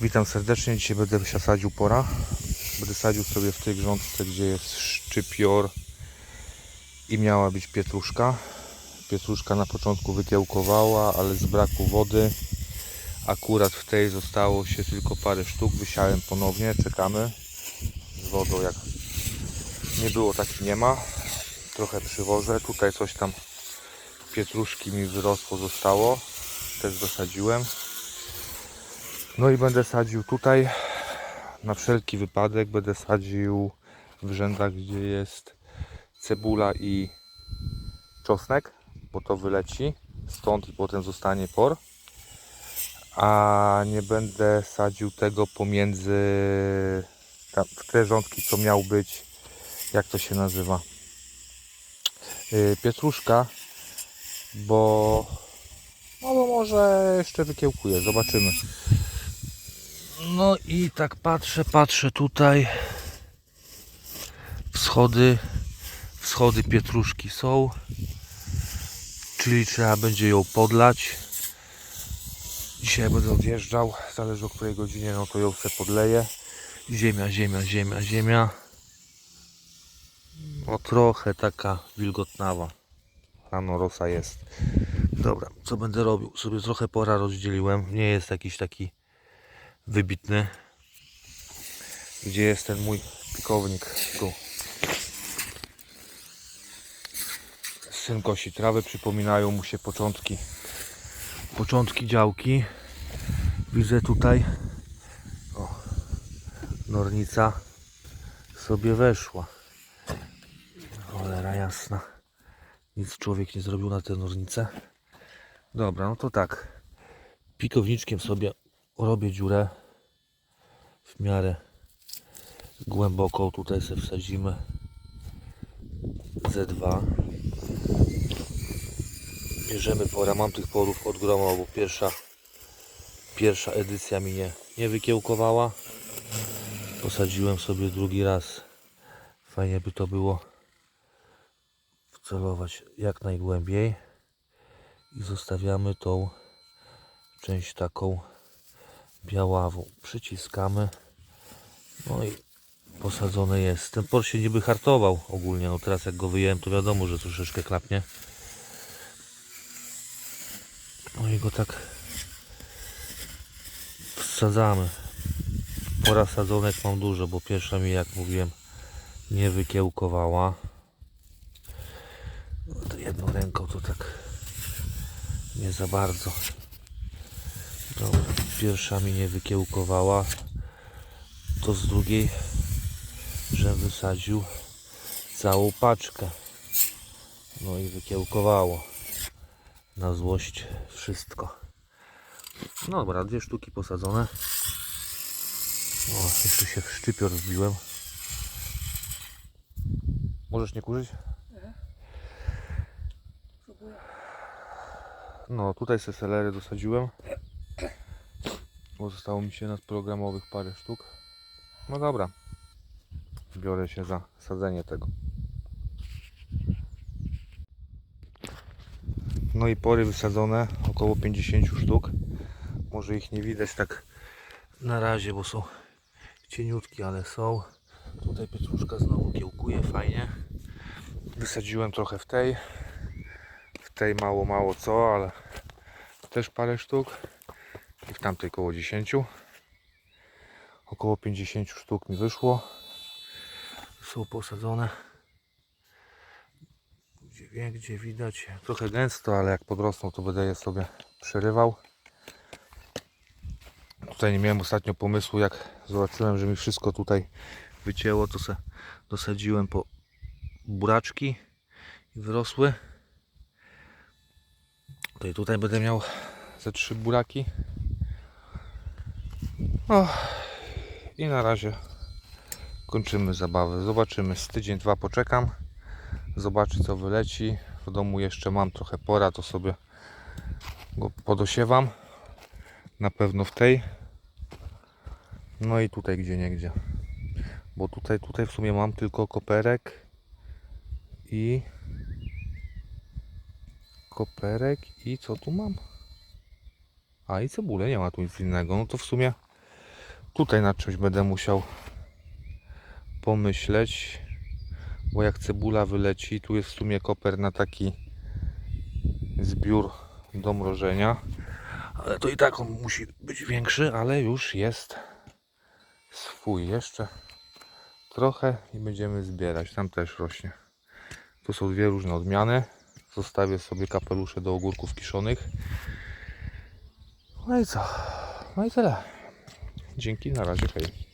Witam serdecznie. Dzisiaj będę się sadził pora. Będę sadził sobie w tej grządce, gdzie jest szczypior i miała być pietruszka. Pietruszka na początku wykiełkowała, ale z braku wody akurat w tej zostało się tylko parę sztuk. Wysiałem ponownie, czekamy z wodą jak nie było, tak nie ma. Trochę przywożę. Tutaj coś tam pietruszki mi wyrosło, zostało. Też dosadziłem. No i będę sadził tutaj. Na wszelki wypadek będę sadził w rzędach, gdzie jest cebula i czosnek, bo to wyleci stąd i potem zostanie por. A nie będę sadził tego pomiędzy tam, w te rządki, co miał być, jak to się nazywa, yy, pietruszka, bo no bo może jeszcze wykiełkuję, zobaczymy. No i tak patrzę, patrzę tutaj. Wschody, wschody pietruszki są. Czyli trzeba będzie ją podlać. Dzisiaj będę odjeżdżał, zależy o której godzinie, no to ją se podleję. Ziemia, ziemia, ziemia, ziemia. No trochę taka wilgotnawa. Rano rosa jest. Dobra, co będę robił? Sobie trochę pora rozdzieliłem. Nie jest jakiś taki wybitny. Gdzie jest ten mój pikownik? Tu. Syn kosi trawę, przypominają mu się początki początki działki. Widzę tutaj o, nornica sobie weszła. Cholera jasna. Nic człowiek nie zrobił na tę nornicę. Dobra, no to tak. Pikowniczkiem sobie robię dziurę w miarę głęboką. Tutaj sobie wsadzimy Z2. Bierzemy pora. Mam tych porów od groma, bo pierwsza, pierwsza edycja mi nie, nie wykiełkowała. Posadziłem sobie drugi raz. Fajnie by to było wcelować jak najgłębiej i zostawiamy tą część taką białawą. Przyciskamy. No i posadzone jest. Ten por się niby hartował ogólnie. No teraz jak go wyjąłem, to wiadomo, że troszeczkę klapnie. No i go tak wsadzamy. Pora sadzonek mam dużo, bo pierwsza mi, jak mówiłem, nie wykiełkowała. No jedną ręką to tak nie za bardzo. Dobra, pierwsza mi nie wykiełkowała. To z drugiej, że wysadził całą paczkę. No i wykiełkowało. Na złość wszystko. No dobra, dwie sztuki posadzone. O, jeszcze się w szczypior wbiłem. Możesz nie kurzyć? No, tutaj se selery dosadziłem. Bo zostało mi się nadprogramowych parę sztuk. No dobra. Biorę się za sadzenie tego. No i pory wysadzone, około 50 sztuk. Może ich nie widać tak na razie, bo są cieniutkie, ale są. Tutaj pietruszka znowu kiełkuje fajnie. Wysadziłem trochę w tej. W tej mało, mało co, ale też parę sztuk. I w tamtej około 10. Około 50 sztuk mi wyszło. Są posadzone. Gdzie gdzie widać. Trochę gęsto, ale jak podrosną, to będę je sobie przerywał. Tutaj nie miałem ostatnio pomysłu, jak zobaczyłem, że mi wszystko tutaj wycięło, to se dosadziłem po buraczki i wyrosły. Tutaj, tutaj będę miał ze trzy buraki. O, I na razie kończymy zabawę. Zobaczymy, z tydzień, dwa poczekam. Zobaczy co wyleci. W domu jeszcze mam trochę pora, to sobie go podosiewam. Na pewno w tej. No i tutaj gdzie niegdzie. Bo tutaj, tutaj w sumie mam tylko koperek i koperek i co tu mam? A i cebulę, nie ma tu nic innego. No to w sumie Tutaj nad czymś będę musiał pomyśleć, bo jak cebula wyleci, tu jest w sumie koper na taki zbiór do mrożenia. Ale to i tak on musi być większy, ale już jest swój. Jeszcze trochę i będziemy zbierać. Tam też rośnie. Tu są dwie różne odmiany. Zostawię sobie kapelusze do ogórków kiszonych. No i co? No i tyle. Dzięki, na razie, hej.